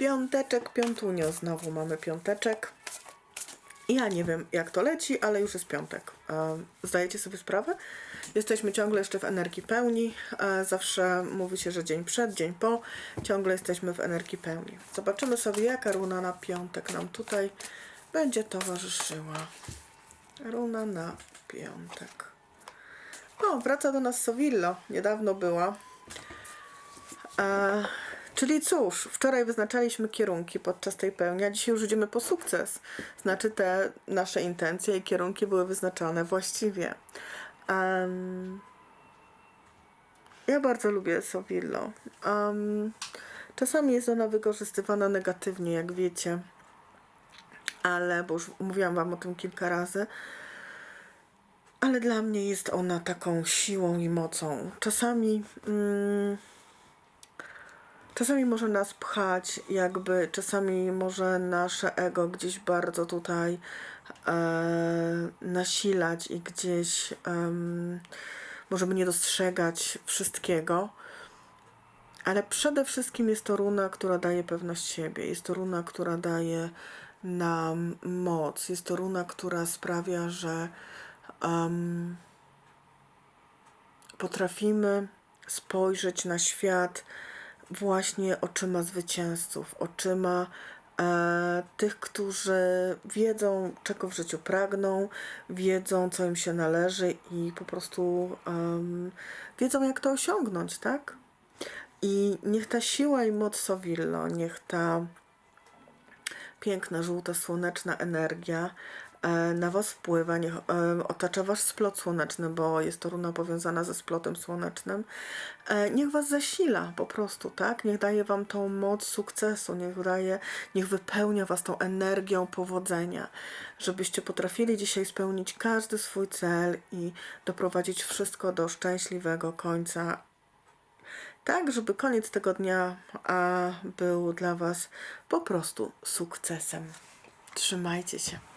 Piąteczek, piątunio, znowu mamy piąteczek. Ja nie wiem, jak to leci, ale już jest piątek. E, Zdajecie sobie sprawę? Jesteśmy ciągle jeszcze w energii pełni. E, Zawsze mówi się, że dzień przed, dzień po. Ciągle jesteśmy w energii pełni. Zobaczymy sobie, jaka runa na piątek nam tutaj będzie towarzyszyła. Runa na piątek. O, wraca do nas Sowillo. Niedawno była. E, czyli cóż, wczoraj wyznaczaliśmy kierunki podczas tej pełni, a dzisiaj już idziemy po sukces. Znaczy te nasze intencje i kierunki były wyznaczone właściwie. Em, ja bardzo lubię Sowillo. Um, czasami jest ona wykorzystywana negatywnie, jak wiecie. Ale, bo już mówiłam wam o tym kilka razy, ale dla mnie jest ona taką siłą i mocą. Czasami. Mm, czasami może nas pchać, jakby czasami może nasze ego gdzieś bardzo tutaj e, nasilać i gdzieś em, możemy nie dostrzegać wszystkiego. Ale przede wszystkim jest to runa, która daje pewność siebie. Jest to runa, która daje nam moc. Jest to runa, która sprawia, że em, potrafimy spojrzeć na świat właśnie oczyma zwycięzców, oczyma e, tych, którzy wiedzą, czego w życiu pragną, wiedzą, co im się należy i po prostu wiedzą, jak to osiągnąć, tak? I niech ta siła i moc Sowillo, niech ta piękna, żółta, słoneczna energia na Was wpływa, niech e, otacza Wasz splot słoneczny, bo jest to runa powiązana ze splotem słonecznym. E, Niech Was zasila po prostu, tak? Niech daje Wam tą moc sukcesu, niech daje, niech wypełnia Was tą energią powodzenia, żebyście potrafili dzisiaj spełnić każdy swój cel i doprowadzić wszystko do szczęśliwego końca tak, żeby koniec tego dnia a, był dla Was po prostu sukcesem. Trzymajcie się.